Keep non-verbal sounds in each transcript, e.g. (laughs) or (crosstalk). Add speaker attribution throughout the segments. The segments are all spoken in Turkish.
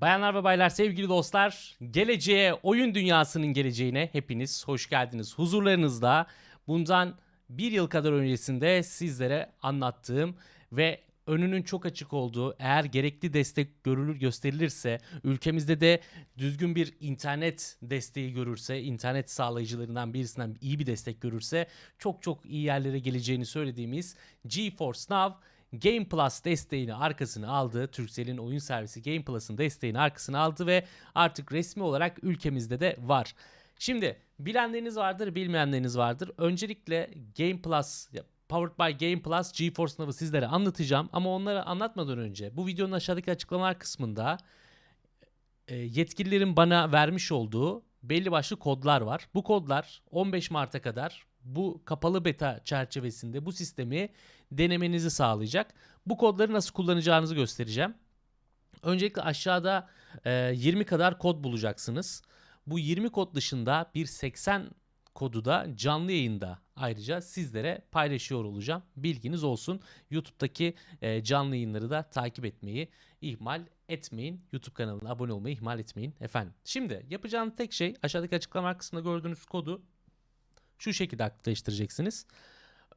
Speaker 1: Bayanlar ve baylar, sevgili dostlar, geleceğe, oyun dünyasının geleceğine hepiniz hoş geldiniz. Huzurlarınızda bundan bir yıl kadar öncesinde sizlere anlattığım ve önünün çok açık olduğu, eğer gerekli destek görülür gösterilirse, ülkemizde de düzgün bir internet desteği görürse, internet sağlayıcılarından birisinden iyi bir destek görürse çok çok iyi yerlere geleceğini söylediğimiz GeForce Now Game Plus desteğini arkasına aldı. Turkcell'in oyun servisi Game Plus'ın desteğini arkasına aldı ve artık resmi olarak ülkemizde de var. Şimdi bilenleriniz vardır, bilmeyenleriniz vardır. Öncelikle Game Plus Powered by Game Plus GeForce Now'ı sizlere anlatacağım ama onları anlatmadan önce bu videonun aşağıdaki açıklamalar kısmında e, yetkililerin bana vermiş olduğu belli başlı kodlar var. Bu kodlar 15 Mart'a kadar bu kapalı beta çerçevesinde bu sistemi denemenizi sağlayacak. Bu kodları nasıl kullanacağınızı göstereceğim. Öncelikle aşağıda e, 20 kadar kod bulacaksınız. Bu 20 kod dışında bir 80 kodu da canlı yayında ayrıca sizlere paylaşıyor olacağım. Bilginiz olsun. YouTube'daki e, canlı yayınları da takip etmeyi ihmal etmeyin. YouTube kanalına abone olmayı ihmal etmeyin efendim. Şimdi yapacağınız tek şey aşağıdaki açıklama kısmında gördüğünüz kodu şu şekilde aktifleştireceksiniz.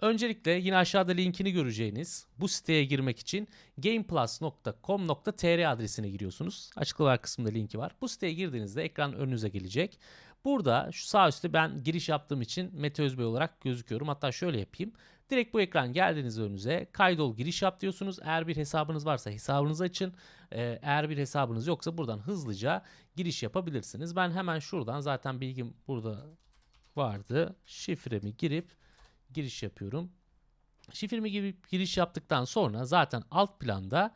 Speaker 1: Öncelikle yine aşağıda linkini göreceğiniz bu siteye girmek için gameplus.com.tr adresine giriyorsunuz. Açıklamalar kısmında linki var. Bu siteye girdiğinizde ekran önünüze gelecek. Burada şu sağ üstte ben giriş yaptığım için Mete Özbey olarak gözüküyorum. Hatta şöyle yapayım. Direkt bu ekran geldiğiniz önünüze kaydol giriş yap diyorsunuz. Eğer bir hesabınız varsa hesabınızı açın. Ee, eğer bir hesabınız yoksa buradan hızlıca giriş yapabilirsiniz. Ben hemen şuradan zaten bilgim burada vardı. Şifremi girip giriş yapıyorum. Şifremi girip giriş yaptıktan sonra zaten alt planda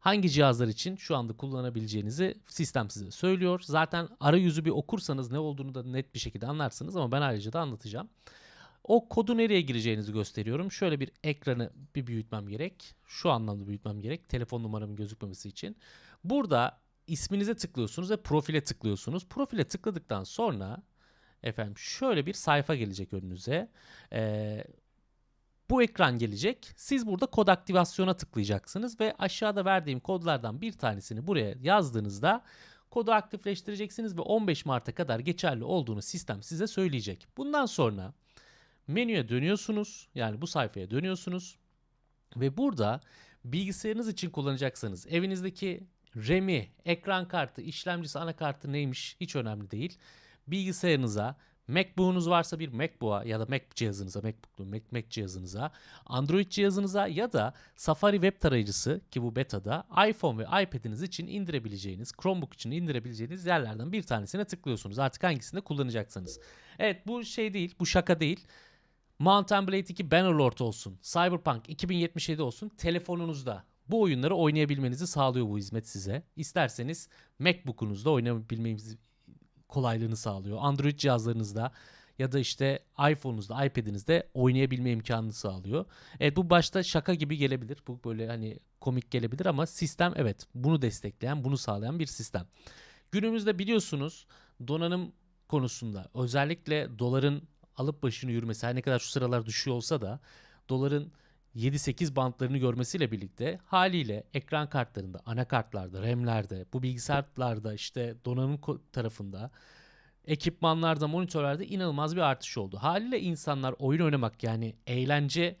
Speaker 1: hangi cihazlar için şu anda kullanabileceğinizi sistem size söylüyor. Zaten arayüzü bir okursanız ne olduğunu da net bir şekilde anlarsınız ama ben ayrıca da anlatacağım. O kodu nereye gireceğinizi gösteriyorum. Şöyle bir ekranı bir büyütmem gerek. Şu anlamda büyütmem gerek. Telefon numaramın gözükmemesi için. Burada isminize tıklıyorsunuz ve profile tıklıyorsunuz. Profile tıkladıktan sonra efendim şöyle bir sayfa gelecek önünüze. Ee, bu ekran gelecek. Siz burada kod aktivasyona tıklayacaksınız ve aşağıda verdiğim kodlardan bir tanesini buraya yazdığınızda kodu aktifleştireceksiniz ve 15 Mart'a kadar geçerli olduğunu sistem size söyleyecek. Bundan sonra menüye dönüyorsunuz. Yani bu sayfaya dönüyorsunuz ve burada bilgisayarınız için kullanacaksanız evinizdeki RAM'i, ekran kartı, işlemcisi, anakartı neymiş hiç önemli değil. Bilgisayarınıza MacBook'unuz varsa bir MacBook'a ya da Mac cihazınıza, MacBook'lu Mac, Mac cihazınıza, Android cihazınıza ya da Safari web tarayıcısı ki bu beta'da iPhone ve iPad'iniz için indirebileceğiniz, Chromebook için indirebileceğiniz yerlerden bir tanesine tıklıyorsunuz. Artık hangisini kullanacaksanız. Evet bu şey değil, bu şaka değil. Mountain Blade 2 Bannerlord olsun, Cyberpunk 2077 olsun telefonunuzda bu oyunları oynayabilmenizi sağlıyor bu hizmet size. İsterseniz MacBook'unuzda oynayabilmenizi kolaylığını sağlıyor. Android cihazlarınızda ya da işte iPhone'unuzda, iPad'inizde oynayabilme imkanını sağlıyor. Evet bu başta şaka gibi gelebilir. Bu böyle hani komik gelebilir ama sistem evet bunu destekleyen, bunu sağlayan bir sistem. Günümüzde biliyorsunuz donanım konusunda özellikle doların alıp başını yürümesi her ne kadar şu sıralar düşüyor olsa da doların 7-8 bantlarını görmesiyle birlikte haliyle ekran kartlarında, anakartlarda, RAM'lerde, bu bilgisayarlarda işte donanım tarafında, ekipmanlarda, monitörlerde inanılmaz bir artış oldu. Haliyle insanlar oyun oynamak yani eğlence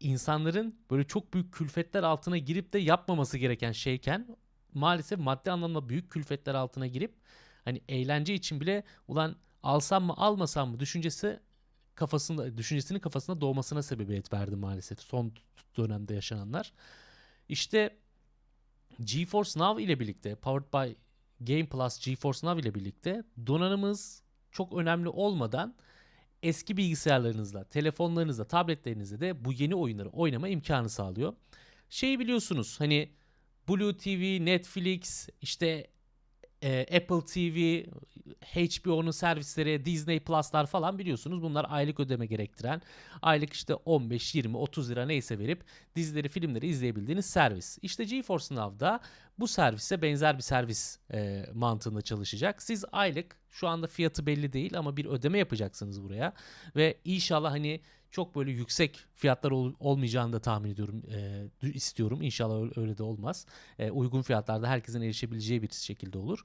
Speaker 1: insanların böyle çok büyük külfetler altına girip de yapmaması gereken şeyken maalesef maddi anlamda büyük külfetler altına girip hani eğlence için bile ulan alsam mı almasam mı düşüncesi kafasında düşüncesinin kafasında doğmasına sebebiyet verdi maalesef son dönemde yaşananlar. İşte GeForce Now ile birlikte Powered by Game Plus GeForce Now ile birlikte donanımız çok önemli olmadan eski bilgisayarlarınızla, telefonlarınızla, tabletlerinizle de bu yeni oyunları oynama imkanı sağlıyor. Şeyi biliyorsunuz hani Blue TV, Netflix, işte e, Apple TV, HBO'nun servisleri, Disney Plus'lar falan biliyorsunuz bunlar aylık ödeme gerektiren, aylık işte 15, 20, 30 lira neyse verip dizileri, filmleri izleyebildiğiniz servis. İşte GeForce Now'da bu servise benzer bir servis e, mantığında çalışacak. Siz aylık şu anda fiyatı belli değil ama bir ödeme yapacaksınız buraya ve inşallah hani çok böyle yüksek fiyatlar ol, olmayacağını da tahmin ediyorum e, istiyorum. İnşallah öyle, de olmaz. E, uygun fiyatlarda herkesin erişebileceği bir şekilde olur.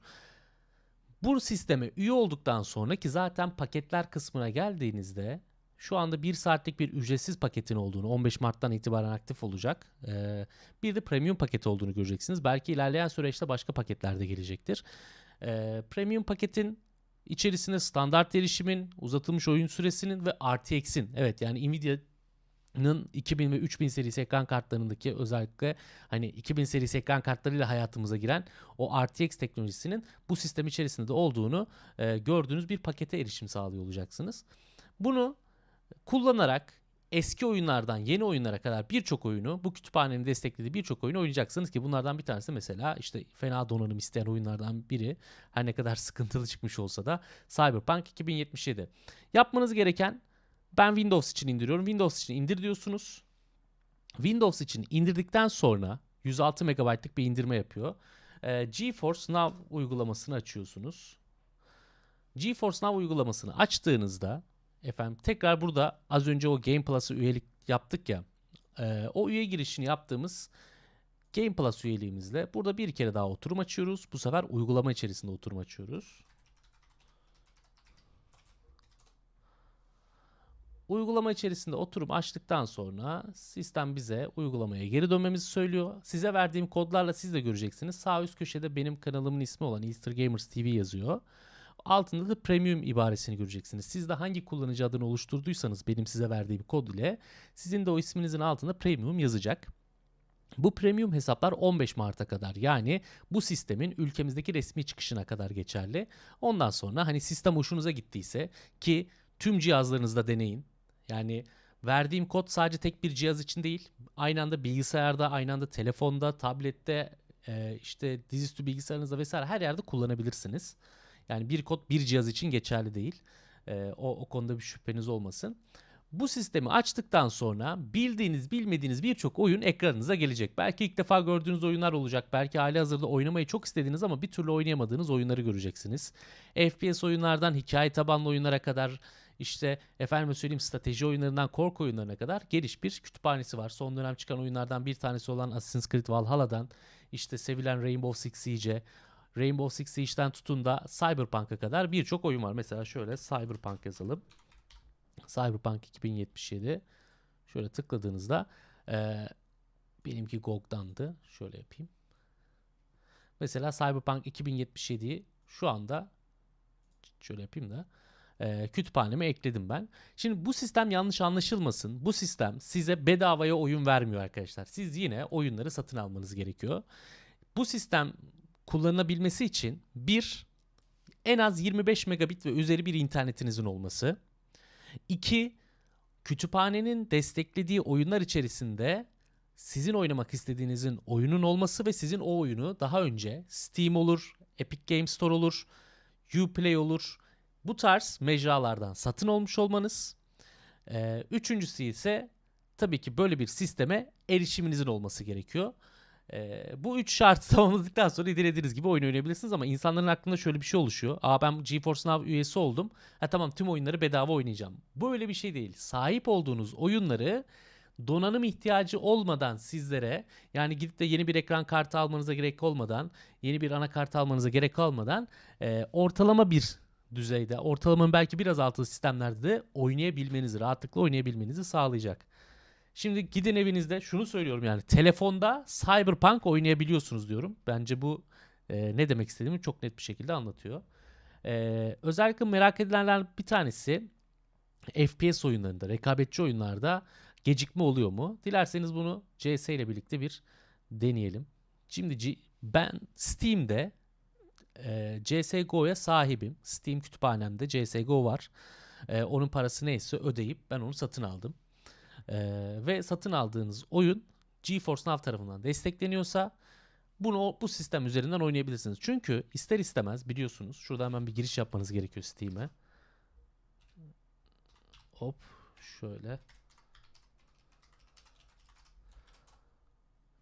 Speaker 1: Bu sisteme üye olduktan sonra ki zaten paketler kısmına geldiğinizde şu anda 1 saatlik bir ücretsiz paketin olduğunu 15 Mart'tan itibaren aktif olacak. Ee, bir de premium paketi olduğunu göreceksiniz. Belki ilerleyen süreçte başka paketler de gelecektir. Ee, premium paketin içerisinde standart erişimin, uzatılmış oyun süresinin ve RTX'in evet yani Nvidia'nın 2000 ve 3000 serisi ekran kartlarındaki özellikle hani 2000 serisi ekran kartlarıyla hayatımıza giren o RTX teknolojisinin bu sistem içerisinde de olduğunu e, gördüğünüz bir pakete erişim sağlıyor olacaksınız. Bunu kullanarak eski oyunlardan yeni oyunlara kadar birçok oyunu bu kütüphanenin desteklediği birçok oyunu oynayacaksınız ki bunlardan bir tanesi mesela işte fena donanım isteyen oyunlardan biri her ne kadar (laughs) sıkıntılı çıkmış olsa da Cyberpunk 2077. Yapmanız gereken ben Windows için indiriyorum. Windows için indir diyorsunuz. Windows için indirdikten sonra 106 MB'lık bir indirme yapıyor. Ee, GeForce Now uygulamasını açıyorsunuz. GeForce Now uygulamasını açtığınızda Efendim tekrar burada az önce o Game Plus'a üyelik yaptık ya. E, o üye girişini yaptığımız Game Plus üyeliğimizle burada bir kere daha oturum açıyoruz. Bu sefer uygulama içerisinde oturum açıyoruz. Uygulama içerisinde oturum açtıktan sonra sistem bize uygulamaya geri dönmemizi söylüyor. Size verdiğim kodlarla siz de göreceksiniz. Sağ üst köşede benim kanalımın ismi olan Easter Gamers TV yazıyor. Altında da premium ibaresini göreceksiniz. Siz de hangi kullanıcı adını oluşturduysanız benim size verdiğim kod ile sizin de o isminizin altında premium yazacak. Bu premium hesaplar 15 Mart'a kadar yani bu sistemin ülkemizdeki resmi çıkışına kadar geçerli. Ondan sonra hani sistem hoşunuza gittiyse ki tüm cihazlarınızda deneyin. Yani verdiğim kod sadece tek bir cihaz için değil. Aynı anda bilgisayarda, aynı anda telefonda, tablette, işte dizüstü bilgisayarınızda vesaire her yerde kullanabilirsiniz. Yani bir kod bir cihaz için geçerli değil. E, o, o konuda bir şüpheniz olmasın. Bu sistemi açtıktan sonra bildiğiniz bilmediğiniz birçok oyun ekranınıza gelecek. Belki ilk defa gördüğünüz oyunlar olacak. Belki hali hazırda oynamayı çok istediğiniz ama bir türlü oynayamadığınız oyunları göreceksiniz. FPS oyunlardan hikaye tabanlı oyunlara kadar işte efendim söyleyeyim strateji oyunlarından korku oyunlarına kadar geniş bir kütüphanesi var. Son dönem çıkan oyunlardan bir tanesi olan Assassin's Creed Valhalla'dan işte sevilen Rainbow Six Siege, Rainbow Six Siege'den tutun da Cyberpunk'a kadar birçok oyun var. Mesela şöyle Cyberpunk yazalım. Cyberpunk 2077. Şöyle tıkladığınızda e, benimki GOG'dandı. Şöyle yapayım. Mesela Cyberpunk 2077'yi şu anda şöyle yapayım da e, kütüphaneme ekledim ben. Şimdi bu sistem yanlış anlaşılmasın. Bu sistem size bedavaya oyun vermiyor arkadaşlar. Siz yine oyunları satın almanız gerekiyor. Bu sistem kullanılabilmesi için bir en az 25 megabit ve üzeri bir internetinizin olması. iki kütüphanenin desteklediği oyunlar içerisinde sizin oynamak istediğinizin oyunun olması ve sizin o oyunu daha önce Steam olur, Epic Games Store olur, Uplay olur. Bu tarz mecralardan satın olmuş olmanız. Ee, üçüncüsü ise tabii ki böyle bir sisteme erişiminizin olması gerekiyor. Ee, bu üç şartı (laughs) tamamladıktan sonra dilediğiniz gibi oyun oynayabilirsiniz ama insanların aklında şöyle bir şey oluşuyor. Aa ben GeForce Now üyesi oldum. Ha tamam tüm oyunları bedava oynayacağım. Böyle bir şey değil. Sahip olduğunuz oyunları donanım ihtiyacı olmadan sizlere yani gidip de yeni bir ekran kartı almanıza gerek olmadan yeni bir anakart almanıza gerek olmadan e, ortalama bir düzeyde ortalamanın belki biraz altı sistemlerde de oynayabilmenizi rahatlıkla oynayabilmenizi sağlayacak. Şimdi gidin evinizde şunu söylüyorum yani telefonda Cyberpunk oynayabiliyorsunuz diyorum. Bence bu e, ne demek istediğimi çok net bir şekilde anlatıyor. E, özellikle merak edilenler bir tanesi FPS oyunlarında, rekabetçi oyunlarda gecikme oluyor mu? Dilerseniz bunu CS ile birlikte bir deneyelim. Şimdi ben Steam'de e, CSGO'ya sahibim. Steam kütüphanemde CSGO var. E, onun parası neyse ödeyip ben onu satın aldım. Ee, ve satın aldığınız oyun GeForce Now tarafından destekleniyorsa bunu bu sistem üzerinden oynayabilirsiniz. Çünkü ister istemez biliyorsunuz şurada hemen bir giriş yapmanız gerekiyor Steam'e. Hop şöyle.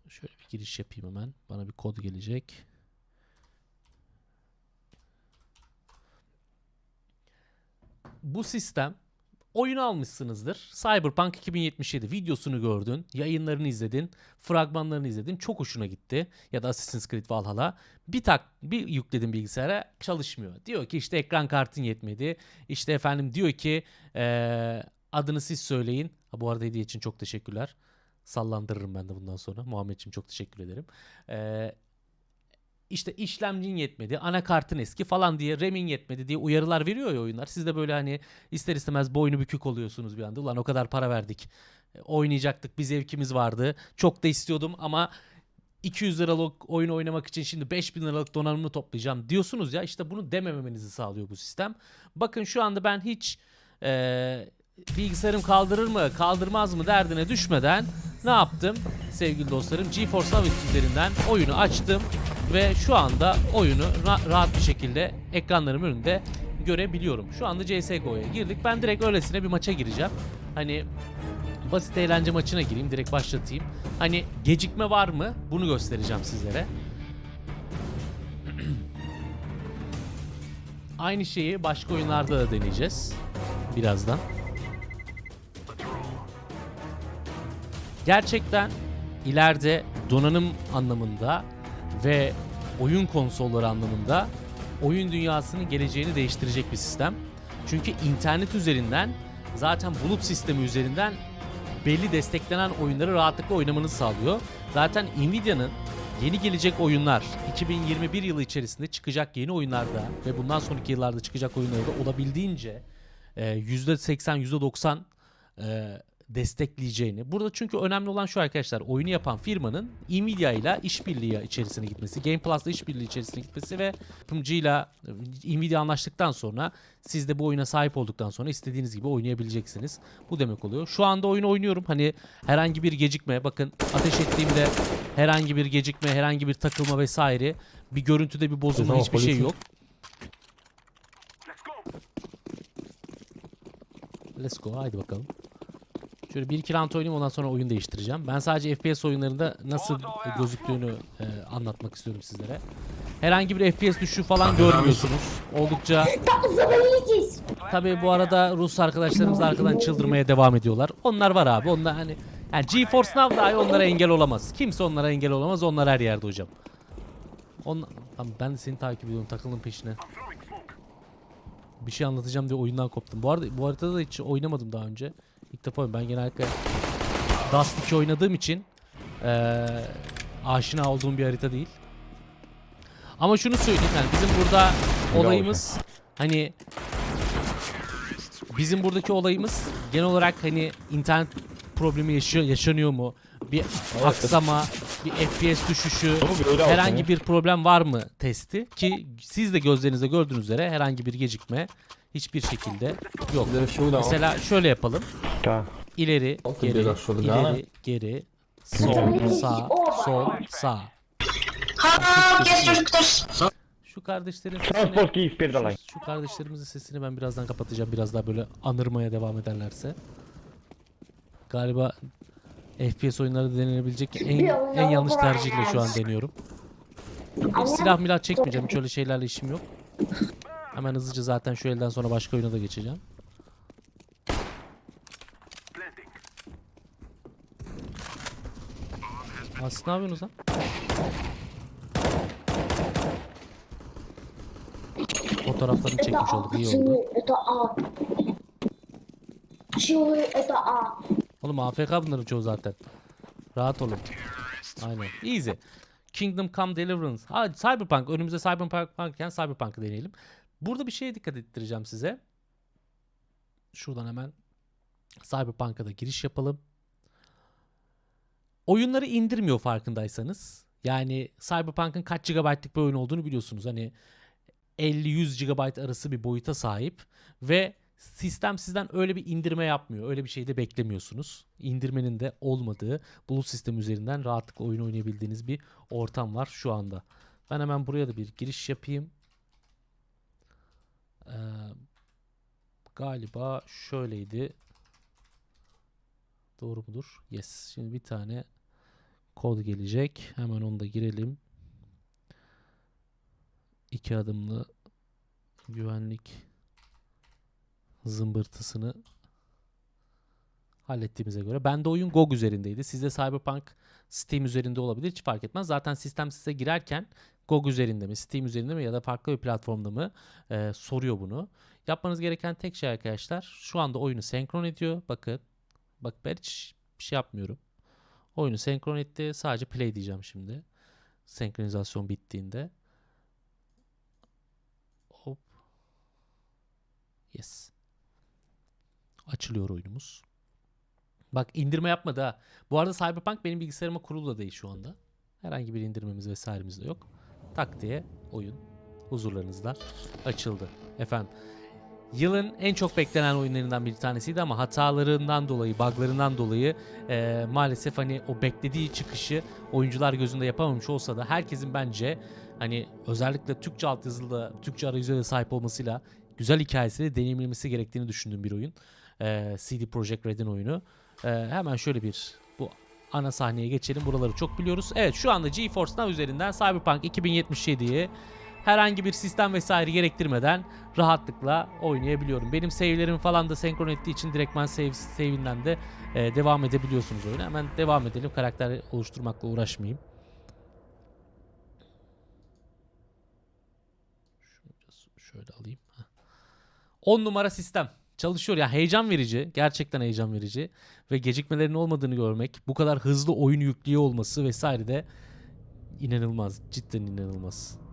Speaker 1: Şöyle bir giriş yapayım hemen. Bana bir kod gelecek. Bu sistem oyunu almışsınızdır. Cyberpunk 2077 videosunu gördün, yayınlarını izledin, fragmanlarını izledin. Çok hoşuna gitti. Ya da Assassin's Creed Valhalla. Bir tak bir yükledin bilgisayara çalışmıyor. Diyor ki işte ekran kartın yetmedi. İşte efendim diyor ki eee, adını siz söyleyin. Ha, bu arada hediye için çok teşekkürler. Sallandırırım ben de bundan sonra. Muhammedciğim çok teşekkür ederim. Eee işte işlemcin yetmedi, anakartın eski falan diye, RAM'in yetmedi diye uyarılar veriyor ya oyunlar. Siz de böyle hani ister istemez boynu bükük oluyorsunuz bir anda. Ulan o kadar para verdik. E, Oynayacaktık, bir zevkimiz vardı. Çok da istiyordum ama 200 liralık oyun oynamak için şimdi 5000 liralık donanımını toplayacağım diyorsunuz ya. İşte bunu demememenizi sağlıyor bu sistem. Bakın şu anda ben hiç e, bilgisayarım kaldırır mı, kaldırmaz mı derdine düşmeden ne yaptım sevgili dostlarım? GeForce Now üzerinden oyunu açtım ve şu anda oyunu ra- rahat bir şekilde ekranlarım önünde görebiliyorum. Şu anda CSGO'ya girdik. Ben direkt öylesine bir maça gireceğim. Hani basit eğlence maçına gireyim, direkt başlatayım. Hani gecikme var mı? Bunu göstereceğim sizlere. (clears throat) Aynı şeyi başka oyunlarda da deneyeceğiz. Birazdan. Gerçekten ileride donanım anlamında ve oyun konsolları anlamında oyun dünyasının geleceğini değiştirecek bir sistem. Çünkü internet üzerinden zaten bulut sistemi üzerinden belli desteklenen oyunları rahatlıkla oynamanızı sağlıyor. Zaten Nvidia'nın yeni gelecek oyunlar 2021 yılı içerisinde çıkacak yeni oyunlarda ve bundan sonraki yıllarda çıkacak oyunlarda olabildiğince e, %80 %90 e, destekleyeceğini. Burada çünkü önemli olan şu arkadaşlar oyunu yapan firmanın Nvidia ile işbirliği içerisine gitmesi, Game Plus'la işbirliği içerisine gitmesi ve yapımcıyla e, Nvidia anlaştıktan sonra siz de bu oyuna sahip olduktan sonra istediğiniz gibi oynayabileceksiniz. Bu demek oluyor. Şu anda oyunu oynuyorum. Hani herhangi bir gecikme bakın ateş ettiğimde herhangi bir gecikme, herhangi bir takılma vesaire bir görüntüde bir bozulma hiçbir şey yok. Let's go. Haydi bakalım. Şöyle bir iki round oynayayım ondan sonra oyun değiştireceğim. Ben sadece FPS oyunlarında nasıl gözüktüğünü e, anlatmak istiyorum sizlere. Herhangi bir FPS düşüşü falan görmüyorsunuz. Oldukça (laughs) Tabii bu arada Rus arkadaşlarımız da arkadan çıldırmaya devam ediyorlar. Onlar var abi. Onlar hani yani GeForce Now dahi onlara engel olamaz. Kimse onlara engel olamaz. Onlar her yerde hocam. On... Tamam ben de seni takip ediyorum. Takılın peşine. Bir şey anlatacağım diye oyundan koptum. Bu arada bu haritada da hiç oynamadım daha önce. İlk defa. Ben genellikle Dust 2 oynadığım için eee aşina olduğum bir harita değil. Ama şunu söyleyeyim yani bizim burada olayımız hani bizim buradaki olayımız genel olarak hani internet problemi yaşıyor, yaşanıyor mu? Bir aksama, bir FPS düşüşü, herhangi bir problem var mı testi ki siz de gözlerinizle gördüğünüz üzere herhangi bir gecikme hiçbir şekilde yok. Mesela şöyle yapalım. İleri, geri, ileri, geri, sol, sağ, sol, sağ. Şu kardeşlerin sesini, şu, şu kardeşlerimizin sesini ben birazdan kapatacağım. Biraz daha böyle anırmaya devam ederlerse. Galiba FPS oyunları denenebilecek en, en yanlış tercihle şu an deniyorum. Silah milah çekmeyeceğim. Hiç öyle şeylerle işim yok. Hemen hızlıca zaten şu elden sonra başka oyuna da geçeceğim. Aslı ne yapıyorsunuz lan? Fotoğraflarını çekmiş olduk. iyi oldu. Oğlum AFK bunların çoğu zaten. Rahat olun. Aynen. Easy. Kingdom Come Deliverance. Ha, Cyberpunk. Önümüzde Cyberpunk varken Cyberpunk'ı deneyelim. Burada bir şeye dikkat ettireceğim size. Şuradan hemen Cyberpunk'a da giriş yapalım. Oyunları indirmiyor farkındaysanız. Yani Cyberpunk'ın kaç GB'lık bir oyun olduğunu biliyorsunuz. Hani 50-100 GB arası bir boyuta sahip ve sistem sizden öyle bir indirme yapmıyor. Öyle bir şey de beklemiyorsunuz. İndirmenin de olmadığı bulut sistemi üzerinden rahatlıkla oyun oynayabildiğiniz bir ortam var şu anda. Ben hemen buraya da bir giriş yapayım. Ee, galiba şöyleydi. Doğru mudur? Yes. Şimdi bir tane kod gelecek. Hemen onu da girelim. İki adımlı güvenlik zımbırtısını hallettiğimize göre. Bende oyun GOG üzerindeydi. Sizde Cyberpunk Steam üzerinde olabilir. Hiç fark etmez. Zaten sistem size girerken GOG üzerinde mi, Steam üzerinde mi ya da farklı bir platformda mı e, soruyor bunu. Yapmanız gereken tek şey arkadaşlar şu anda oyunu senkron ediyor. Bakın. Bak ben hiç bir şey yapmıyorum. Oyunu senkron etti. Sadece play diyeceğim şimdi. Senkronizasyon bittiğinde. Hop. Yes. Açılıyor oyunumuz. Bak indirme yapmadı ha. Bu arada Cyberpunk benim bilgisayarıma kurulu da değil şu anda. Herhangi bir indirmemiz vesairemiz de yok. Tak diye oyun huzurlarınızda açıldı. Efendim Yılın en çok beklenen oyunlarından bir tanesiydi ama hatalarından dolayı, buglarından dolayı eee, maalesef hani o beklediği çıkışı oyuncular gözünde yapamamış olsa da herkesin bence hani özellikle Türkçe altyazılı, Türkçe arayüze de sahip olmasıyla güzel hikayesiyle deneyimlemesi gerektiğini düşündüğüm bir oyun. Eee CD Projekt Red'in oyunu. Eee, hemen şöyle bir bu ana sahneye geçelim. Buraları çok biliyoruz. Evet şu anda GeForce Now üzerinden Cyberpunk 2077'yi herhangi bir sistem vesaire gerektirmeden rahatlıkla oynayabiliyorum. Benim save'lerimi falan da senkron ettiği için direktman save save'inden de e, devam edebiliyorsunuz oyuna. Hemen devam edelim. Karakter oluşturmakla uğraşmayayım. Şöyle alayım. Heh. 10 numara sistem. Çalışıyor ya heyecan verici. Gerçekten heyecan verici. Ve gecikmelerin olmadığını görmek, bu kadar hızlı oyun yüklüyor olması vesaire de inanılmaz. Cidden inanılmaz.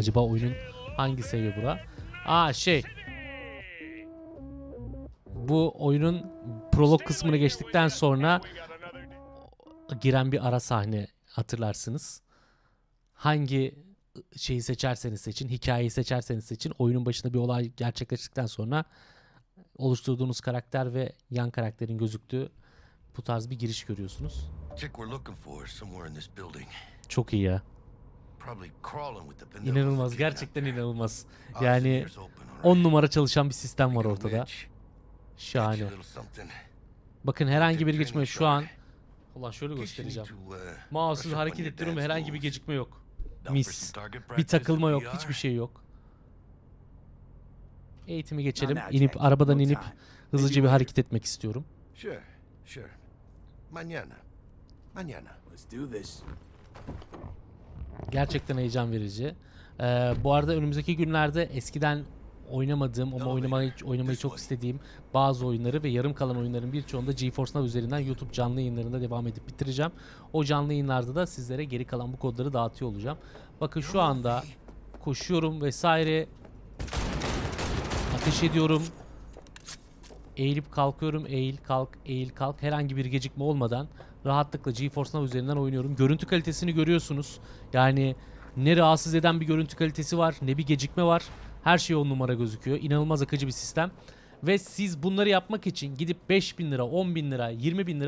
Speaker 1: Acaba oyunun hangi seviye bura? Aa şey. Bu oyunun prolog kısmını geçtikten sonra giren bir ara sahne hatırlarsınız. Hangi şeyi seçerseniz seçin, hikayeyi seçerseniz seçin, oyunun başında bir olay gerçekleştikten sonra oluşturduğunuz karakter ve yan karakterin gözüktüğü bu tarz bir giriş görüyorsunuz. Çok iyi ya. İnanılmaz, gerçekten inanılmaz. Yani
Speaker 2: ears open, all
Speaker 1: 10
Speaker 2: right.
Speaker 1: numara çalışan bir sistem var ortada. Şahane. Bakın herhangi bir geçme şu an. Ulan şöyle göstereceğim.
Speaker 2: uh,
Speaker 1: Mouse'u hareket ettiriyorum
Speaker 2: dance
Speaker 1: herhangi bir gecikme yok. Mis. Bir takılma
Speaker 2: in
Speaker 1: yok, hiçbir şey yok. Eğitimi geçelim. İnip arabadan inip hızlıca bir hareket etmek istiyorum.
Speaker 2: Sure, sure. Mañana. Mañana.
Speaker 3: Let's do this.
Speaker 1: Gerçekten heyecan verici. Ee, bu arada önümüzdeki günlerde eskiden oynamadığım ama oynamayı, oynamayı çok istediğim bazı oyunları ve yarım kalan oyunların birçoğunu da GeForce Now üzerinden YouTube canlı yayınlarında devam edip bitireceğim. O canlı yayınlarda da sizlere geri kalan bu kodları dağıtıyor olacağım. Bakın şu anda koşuyorum vesaire ateş ediyorum. Eğilip kalkıyorum, eğil kalk, eğil kalk. Herhangi bir gecikme olmadan rahatlıkla GeForce Now üzerinden oynuyorum. Görüntü kalitesini görüyorsunuz. Yani ne rahatsız eden bir görüntü kalitesi var, ne bir gecikme var. Her şey on numara gözüküyor. İnanılmaz akıcı bir sistem. Ve siz bunları yapmak için gidip 5000 lira, 10 bin lira, 20 bin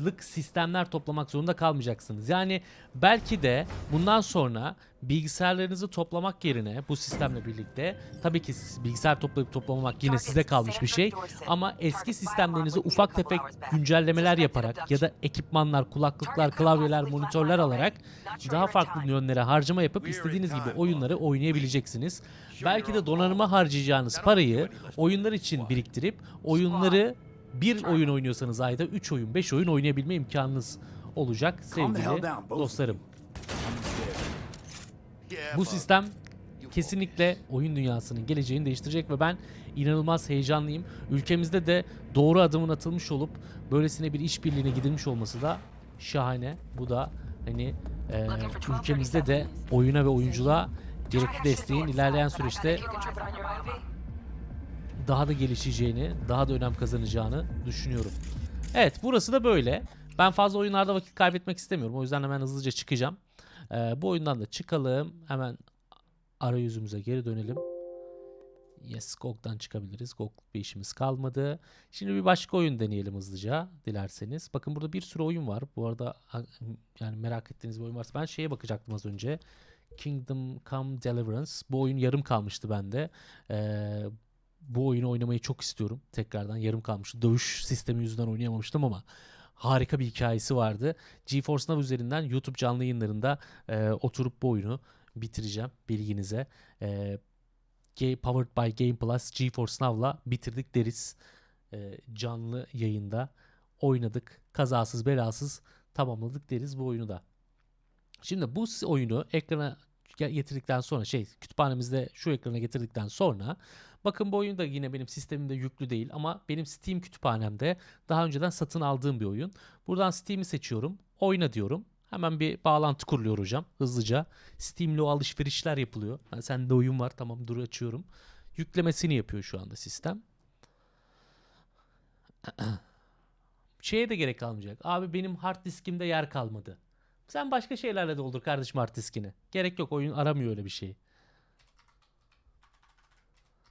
Speaker 1: liralık sistemler toplamak zorunda kalmayacaksınız. Yani belki de bundan sonra bilgisayarlarınızı toplamak yerine bu sistemle birlikte tabii ki siz bilgisayar toplayıp toplamamak yine size kalmış bir şey ama eski sistemlerinize ufak tefek güncellemeler yaparak ya da ekipmanlar, kulaklıklar, klavyeler, monitörler alarak daha farklı yönlere harcama yapıp istediğiniz gibi oyunları oynayabileceksiniz. Belki de donanıma harcayacağınız parayı oyunlar için biriktirip oyunları bir oyun oynuyorsanız ayda 3 oyun, 5 oyun oynayabilme imkanınız olacak sevgili dostlarım. Bu sistem kesinlikle oyun dünyasının geleceğini değiştirecek ve ben inanılmaz heyecanlıyım. Ülkemizde de doğru adımın atılmış olup böylesine bir işbirliğine gidilmiş olması da şahane. Bu da hani e, ülkemizde de oyuna ve oyunculuğa gerekli desteğin ilerleyen süreçte daha da gelişeceğini, daha da önem kazanacağını düşünüyorum. Evet burası da böyle. Ben fazla oyunlarda vakit kaybetmek istemiyorum. O yüzden hemen hızlıca çıkacağım. Ee, bu oyundan da çıkalım. Hemen arayüzümüze geri dönelim. Yes, GOG'dan çıkabiliriz. GOG bir işimiz kalmadı. Şimdi bir başka oyun deneyelim hızlıca dilerseniz. Bakın burada bir sürü oyun var. Bu arada yani merak ettiğiniz bir oyun varsa ben şeye bakacaktım az önce. Kingdom Come Deliverance. Bu oyun yarım kalmıştı bende. Ee, bu oyunu oynamayı çok istiyorum. Tekrardan yarım kalmıştı. Dövüş sistemi yüzünden oynayamamıştım ama harika bir hikayesi vardı. GeForce Now üzerinden YouTube canlı yayınlarında e, oturup bu oyunu bitireceğim bilginize. E, Powered by Game Plus GeForce Now'la bitirdik deriz. E, canlı yayında oynadık. Kazasız belasız tamamladık deriz bu oyunu da. Şimdi bu oyunu ekrana ge- getirdikten sonra şey kütüphanemizde şu ekrana getirdikten sonra bakın bu oyun da yine benim sistemimde yüklü değil ama benim Steam kütüphanemde daha önceden satın aldığım bir oyun. Buradan Steam'i seçiyorum. Oyna diyorum. Hemen bir bağlantı kuruluyor hocam hızlıca. Steam'le o alışverişler yapılıyor. Ha, sende oyun var tamam dur açıyorum. Yüklemesini yapıyor şu anda sistem. (clears throat) Şeye de gerek kalmayacak. Abi benim hard diskimde yer kalmadı. Sen başka şeylerle doldur kardeşim hard diskini. Gerek yok oyun aramıyor öyle bir şeyi.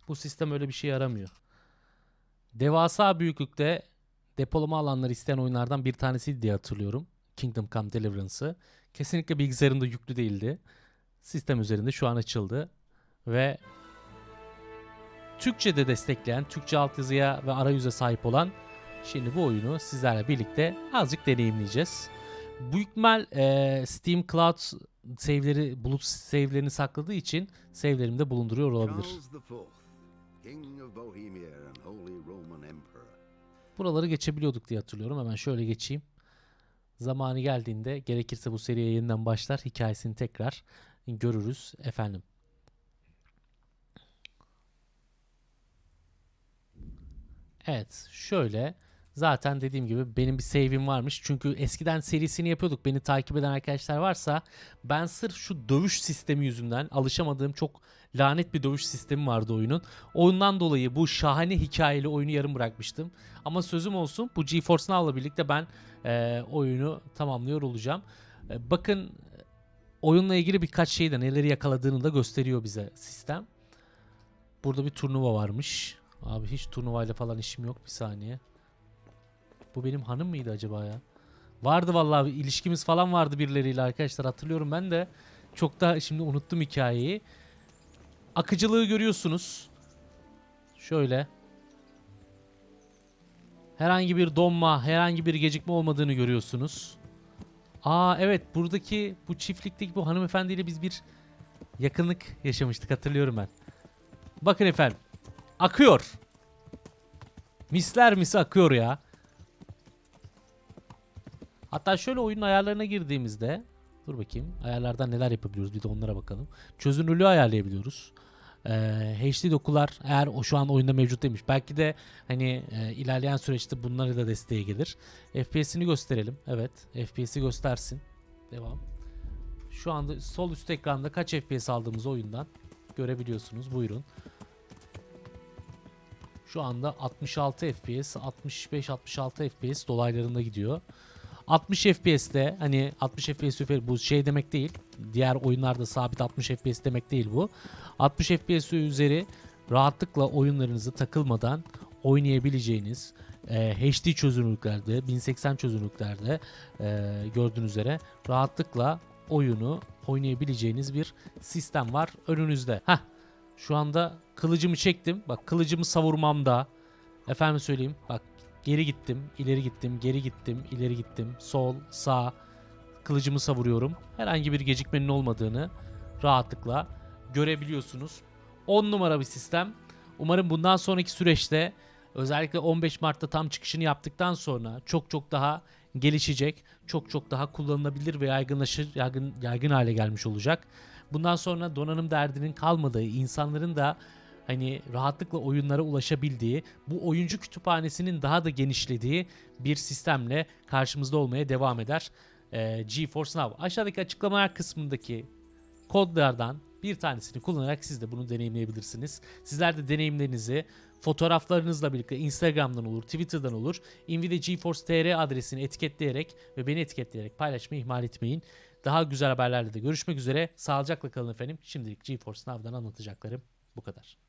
Speaker 1: Bu sistem öyle bir şey aramıyor. Devasa büyüklükte depolama alanları isteyen oyunlardan bir tanesiydi diye hatırlıyorum. Kingdom Come Deliverance'ı. Kesinlikle bilgisayarımda yüklü değildi. Sistem üzerinde şu an açıldı. Ve Türkçe'de destekleyen, Türkçe altyazıya ve arayüze sahip olan şimdi bu oyunu sizlerle birlikte azıcık deneyimleyeceğiz. Büyük ihtimal eee, Steam Cloud save'leri, bulut save'lerini sakladığı için save'lerimde bulunduruyor olabilir. Buraları geçebiliyorduk diye hatırlıyorum. Hemen şöyle geçeyim. Zamanı geldiğinde gerekirse bu seriye yeniden başlar. Hikayesini tekrar görürüz efendim. Evet şöyle zaten dediğim gibi benim bir save'im varmış. Çünkü eskiden serisini yapıyorduk. Beni takip eden arkadaşlar varsa ben sırf şu dövüş sistemi yüzünden alışamadığım çok lanet bir dövüş sistemi vardı oyunun. Ondan dolayı bu şahane hikayeli oyunu yarım bırakmıştım. Ama sözüm olsun bu GeForce Now'la birlikte ben e, oyunu tamamlıyor olacağım. E, bakın oyunla ilgili birkaç şeyi de neleri yakaladığını da gösteriyor bize sistem. Burada bir turnuva varmış. Abi hiç turnuvayla falan işim yok. Bir saniye. Bu benim hanım mıydı acaba ya? Vardı vallahi ilişkimiz falan vardı birileriyle arkadaşlar hatırlıyorum ben de. Çok da şimdi unuttum hikayeyi. Akıcılığı görüyorsunuz. Şöyle. Herhangi bir donma, herhangi bir gecikme olmadığını görüyorsunuz. Aa evet buradaki bu çiftlikteki bu hanımefendiyle biz bir yakınlık yaşamıştık hatırlıyorum ben. Bakın efendim. Akıyor. Misler misi akıyor ya. Hatta şöyle oyunun ayarlarına girdiğimizde dur bakayım ayarlardan neler yapabiliyoruz bir de onlara bakalım. Çözünürlüğü ayarlayabiliyoruz. Ee, HD dokular eğer o şu an oyunda mevcut demiş. Belki de hani e, ilerleyen süreçte bunları da desteğe gelir. FPS'ini gösterelim. Evet FPS'i göstersin. Devam. Şu anda sol üst ekranda kaç FPS aldığımız oyundan görebiliyorsunuz. Buyurun. Şu anda 66 FPS, 65-66 FPS dolaylarında gidiyor. 60 FPS'te hani 60 FPS üfer- bu şey demek değil. Diğer oyunlarda sabit 60 FPS demek değil bu. 60 FPS üzeri rahatlıkla oyunlarınızı takılmadan oynayabileceğiniz e, HD çözünürlüklerde 1080 çözünürlüklerde e, gördüğünüz üzere rahatlıkla oyunu oynayabileceğiniz bir sistem var önünüzde. Heh, şu anda kılıcımı çektim. Bak kılıcımı savurmamda. Efendim söyleyeyim. Bak geri gittim, ileri gittim, geri gittim, ileri gittim. Sol, sağ. Kılıcımı savuruyorum. Herhangi bir gecikmenin olmadığını rahatlıkla görebiliyorsunuz. 10 numara bir sistem. Umarım bundan sonraki süreçte özellikle 15 Mart'ta tam çıkışını yaptıktan sonra çok çok daha gelişecek, çok çok daha kullanılabilir ve yaygınlaşır, yaygın, yaygın hale gelmiş olacak. Bundan sonra donanım derdinin kalmadığı, insanların da hani rahatlıkla oyunlara ulaşabildiği, bu oyuncu kütüphanesinin daha da genişlediği bir sistemle karşımızda olmaya devam eder. Ee, GeForce Now. Aşağıdaki açıklamalar kısmındaki kodlardan bir tanesini kullanarak siz de bunu deneyimleyebilirsiniz. Sizler de deneyimlerinizi fotoğraflarınızla birlikte Instagram'dan olur, Twitter'dan olur. Nvidia GeForce TR adresini etiketleyerek ve beni etiketleyerek paylaşmayı ihmal etmeyin. Daha güzel haberlerle de görüşmek üzere. Sağlıcakla kalın efendim. Şimdilik GeForce Now'dan anlatacaklarım bu kadar.